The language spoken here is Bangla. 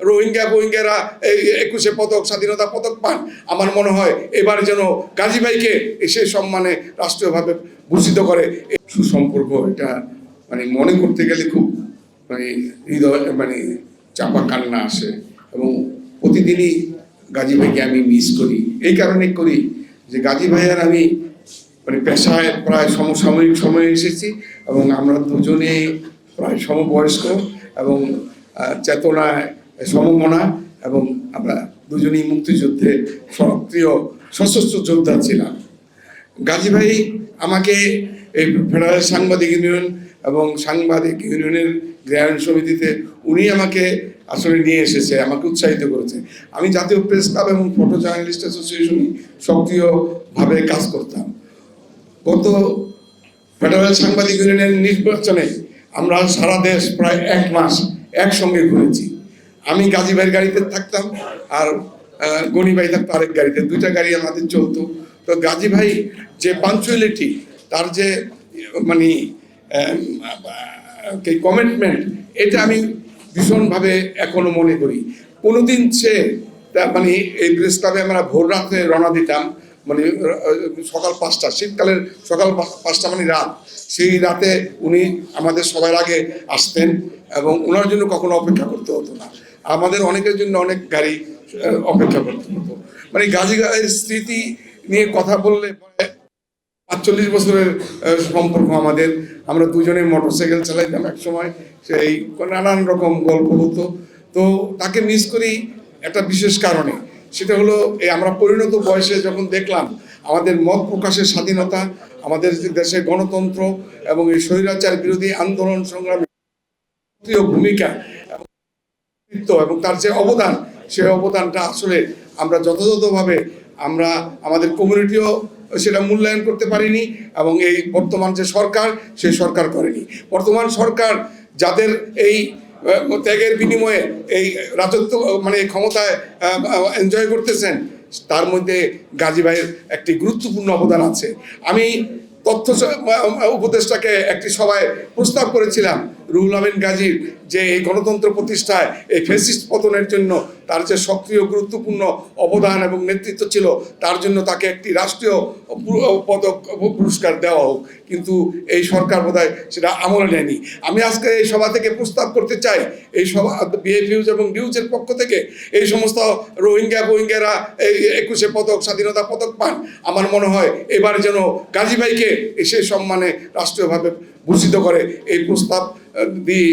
রোহিঙ্গা বহিঙ্গারা এই একুশে পদক, স্বাধীনতা পদক পান। আমার মনে হয় এবার যেন গাজী ভাইকে সে সম্মানে রাষ্ট্রীয়ভাবে ভূষিত করে। সুসম্পর্ক এটা মানে মনে করতে গেলে খুব মানে হৃদয় মানে চাপা কান্না আসে এবং প্রতিদিনই গাজী ভাইকে আমি মিস করি। এই কারণে করি যে গাজী ভাই আমি মানে পেশায় প্রায় সমসাময়িক সময়ে এসেছি এবং আমরা দুজনে প্রায় সমবয়স্ক এবং চেতনায় সমমনা এবং আমরা দুজনেই মুক্তিযুদ্ধে সক্রিয়, সশস্ত্র যোদ্ধা ছিলাম। গাজী ভাই আমাকে এই ফেডারেল সাংবাদিক ইউনিয়ন এবং সাংবাদিক ইউনিয়নের গ্রায়ণ সমিতিতে উনি আমাকে আসলে নিয়ে এসেছে, আমাকে উৎসাহিত করেছে। আমি জাতীয় প্রেস ক্লাব এবং ফটো জার্নালিস্ট অ্যাসোসিয়েশনে সক্রিয়ভাবে কাজ করতাম। গত ফেডারেল সাংবাদিক ইউনিয়নের নির্বাচনে আমরা সারা দেশ প্রায় এক মাস একসঙ্গে ঘুরেছি। আমি গাজী ভাইয়ের গাড়িতে থাকতাম আর গনি ভাই থাকতো আরেক গাড়িতে। দুইটা গাড়ি আমাদের চলতো। তো গাজী ভাই যে পাঞ্চুয়ালিটি তার যে মানে কমিটমেন্ট এটা আমি ভীষণভাবে এখনও মনে করি। কোনোদিন সে মানে এই প্রেস ক্লাবে আমরা ভোর রাতে রওনা দিতাম মানে সকাল পাঁচটা, শীতকালের সকাল পাঁচটা মানে রাত। সেই রাতে উনি আমাদের সবার আগে আসতেন এবং ওনার জন্য কখনো অপেক্ষা করতে হতো না। আমাদের অনেকের জন্য অনেক গাড়ি অপেক্ষা করতে হতো। মানে গাজী স্মৃতি নিয়ে কথা বললে পরে পাঁচচল্লিশ বছরের সম্পর্ক আমাদের। আমরা দুজনে মোটরসাইকেল চালাইতাম এক সময়, সেই নানান রকম গল্প হতো। তো তাকে মিস করি একটা বিশেষ কারণে। সেটা হলো, এই আমরা পরিণত বয়সে যখন দেখলাম, আমাদের মত প্রকাশের স্বাধীনতা, আমাদের যে দেশের গণতন্ত্র এবং এই স্বৈরাচার বিরোধী আন্দোলন সংগ্রামে ভূমিকা এবং তার যে অবদান, সেই অবদানটা আসলে আমরা যথাযথভাবে আমরা আমাদের কমিউনিটিও সেটা মূল্যায়ন করতে পারিনি এবং এই বর্তমান যে সরকার, সেই সরকার করেনি। বর্তমান সরকার যাদের এই ত্যাগের বিনিময়ে এই রাজত্ব মানে ক্ষমতায় এনজয় করতেছেন, তার মধ্যে গাজী ভাইয়ের একটি গুরুত্বপূর্ণ অবদান আছে। আমি তথ্য উপদেষ্টাকে একটি সভায় প্রস্তাব করেছিলাম, রুহুল আমিন গাজীর যে এই গণতন্ত্র প্রতিষ্ঠায় এই ফেসিস্ট পতনের জন্য তার যে সক্রিয়, গুরুত্বপূর্ণ অবদান এবং নেতৃত্ব ছিল, তার জন্য তাকে একটি রাষ্ট্রীয় পদক পুরস্কার দেওয়া হোক। কিন্তু এই সরকার বোধহয় সেটা আমলে নেয়নি। আমি আজকে এই সভা থেকে প্রস্তাব করতে চাই, এই সভা বিএফিউজ এবং ডিউজের পক্ষ থেকে এই সমস্ত রোহিঙ্গা বোহিঙ্গারা এই একুশে পদক, স্বাধীনতা পদক পান। আমার মনে হয় এবার যেন গাজী ভাইকে সে সম্মানে রাষ্ট্রীয়ভাবে ভূষিত করে এই প্রস্তাব দিয়ে